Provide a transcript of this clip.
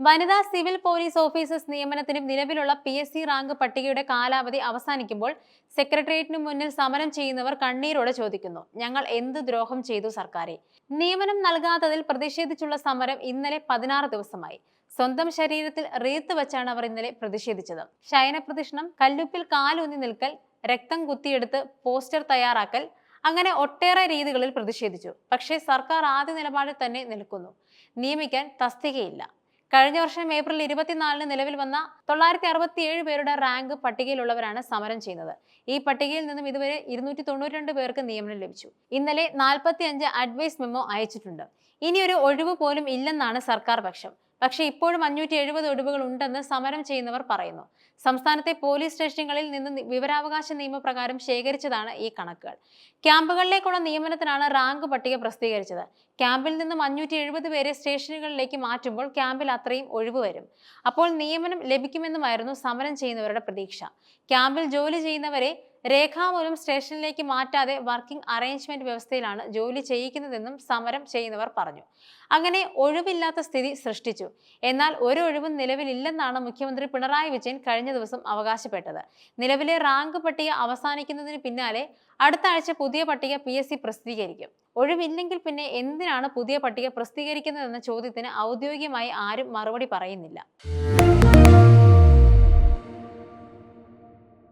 വനിതാ civil police officers നിയമനത്തിനും നിലവിലുള്ള P S C rank പട്ടികയുടെ കാലാവധി അവസാനിക്കുമ്പോൾ സെക്രട്ടേറിയറ്റിനു മുന്നിൽ സമരം ചെയ്യുന്നവർ കണ്ണീരോടെ ചോദിക്കുന്നു. ഞങ്ങൾ എന്ത് ദ്രോഹം ചെയ്തു സർക്കാരെ? നിയമനം നൽകാത്തതിൽ പ്രതിഷേധിച്ചുള്ള സമരം ഇന്നലെ പതിനാറ് ദിവസമായി. സ്വന്തം ശരീരത്തിൽ റീത്ത് വെച്ചാണ് അവർ ഇന്നലെ പ്രതിഷേധിച്ചത്. ശയന കല്ലുപ്പിൽ കാലൂന്നി നിൽക്കൽ രക്തം കുത്തിയെടുത്ത് പോസ്റ്റർ തയ്യാറാക്കൽ അങ്ങനെ ഒട്ടേറെ രീതികളിൽ പ്രതിഷേധിച്ചു. പക്ഷേ സർക്കാർ ആദ്യ നിലപാടിൽ തന്നെ നിൽക്കുന്നു. നിയമിക്കാൻ തസ്തികയില്ല. കഴിഞ്ഞ വർഷം ഏപ്രിൽ ഇരുപത്തിനാലിന് നിലവിൽ വന്ന തൊള്ളായിരത്തി അറുപത്തിയേഴ് പേരുടെ റാങ്ക് പട്ടികയിലുള്ളവരാണ് സമരം ചെയ്യുന്നത്. ഈ പട്ടികയിൽ നിന്നും ഇതുവരെ ഇരുന്നൂറ്റി തൊണ്ണൂറ്റി പേർക്ക് നിയമനം ലഭിച്ചു. ഇന്നലെ നാൽപ്പത്തി അഞ്ച് അഡ്വൈസ് മെമ്മോ അയച്ചിട്ടുണ്ട്. ഇനിയൊരു ഒഴിവ് പോലും ഇല്ലെന്നാണ് സർക്കാർ പക്ഷം. പക്ഷേ ഇപ്പോഴും അഞ്ഞൂറ്റി എഴുപത് ഒടുവുകൾ ഉണ്ടെന്ന് സമരം ചെയ്യുന്നവർ പറയുന്നു. സംസ്ഥാനത്തെ പോലീസ് സ്റ്റേഷനുകളിൽ നിന്ന് വിവരാവകാശ നിയമപ്രകാരം ശേഖരിച്ചതാണ് ഈ കണക്കുകൾ. ക്യാമ്പുകളിലേക്കുള്ള നിയമനത്തിനാണ് റാങ്ക് പട്ടിക പ്രസിദ്ധീകരിച്ചത്. ക്യാമ്പിൽ നിന്നും അഞ്ഞൂറ്റി എഴുപത് പേരെ സ്റ്റേഷനുകളിലേക്ക് മാറ്റുമ്പോൾ ക്യാമ്പിൽ അത്രയും ഒഴിവ് വരും. അപ്പോൾ നിയമനം ലഭിക്കുമെന്നുമായിരുന്നു സമരം ചെയ്യുന്നവരുടെ പ്രതീക്ഷ. ക്യാമ്പിൽ ജോലി ചെയ്യുന്നവരെ രേഖാമൂലം സ്റ്റേഷനിലേക്ക് മാറ്റാതെ വർക്കിംഗ് അറേഞ്ച്മെന്റ് വ്യവസ്ഥയിലാണ് ജോലി ചെയ്യിക്കുന്നതെന്നും സമരം ചെയ്യുന്നവർ പറഞ്ഞു. അങ്ങനെ ഒഴിവില്ലാത്ത സ്ഥിതി സൃഷ്ടിച്ചു. എന്നാൽ ഒരു ഒഴിവും നിലവിലില്ലെന്നാണ് മുഖ്യമന്ത്രി പിണറായി വിജയൻ കഴിഞ്ഞ ദിവസം അവകാശപ്പെട്ടത്. നിലവിലെ റാങ്ക് പട്ടിക അവസാനിക്കുന്നതിന് പിന്നാലെ അടുത്ത ആഴ്ച പുതിയ പട്ടിക പി എസ് സി പ്രസിദ്ധീകരിക്കും. ഒഴിവില്ലെങ്കിൽ പിന്നെ എന്തിനാണ് പുതിയ പട്ടിക പ്രസിദ്ധീകരിക്കുന്നതെന്ന ചോദ്യത്തിന് ഔദ്യോഗികമായി ആരും മറുപടി പറയുന്നില്ല.